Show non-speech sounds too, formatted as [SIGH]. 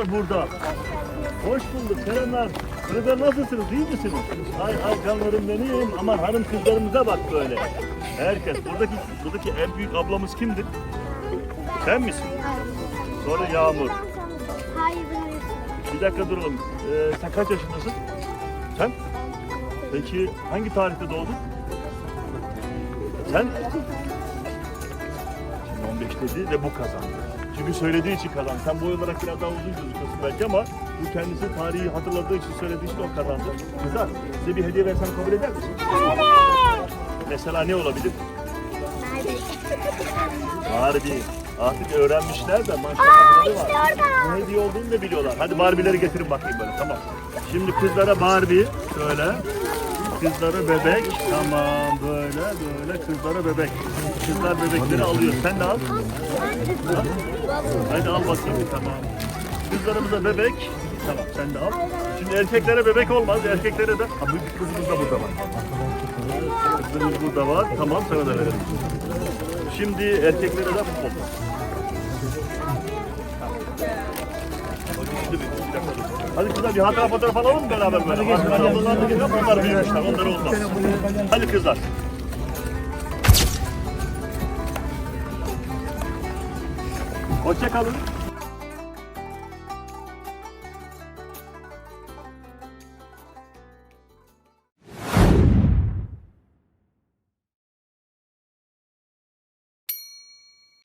Kızlar burada. Hoş bulduk. Selamlar. Kızlar nasılsınız? İyi misiniz? Ay ay canlarım benim. Aman hanım kızlarımıza bak böyle. Herkes. Buradaki buradaki en büyük ablamız kimdir? Sen misin? Sonra Yağmur. Bir dakika duralım. Ee, sen kaç yaşındasın? Sen? Peki hangi tarihte doğdun? Sen? 2015 dedi ve bu kazandı. Çünkü söylediği için kazandı. Sen boy olarak biraz daha uzun gözüküyorsun belki ama bu kendisi tarihi hatırladığı için söylediği için o kazandı. Kızlar size bir hediye versem kabul eder misin? Mesela ne olabilir? Barbie. [LAUGHS] Artık öğrenmişler de maşallahları var. işte orada. Ne hediye olduğunu da biliyorlar. Hadi Barbie'leri getirin bakayım böyle tamam. Şimdi kızlara Barbie şöyle. Kızlara bebek. Tamam böyle böyle kızlara bebek. Kızlar bebekleri alıyor. Sen de al. Hadi al bakayım tamam. Kızlarımıza bebek. Tamam sen de al. Şimdi erkeklere bebek olmaz. Erkeklere de. Ha, kızımız da burada var. Kızımız burada var. Tamam sana da verelim. Şimdi erkeklere de futbol. Hadi kızlar bir hatıra fotoğraf alalım mı beraber böyle? Ablalar da geliyor, bunlar büyümüşler, onlar olmaz. Hadi kızlar. Hoşça kalın.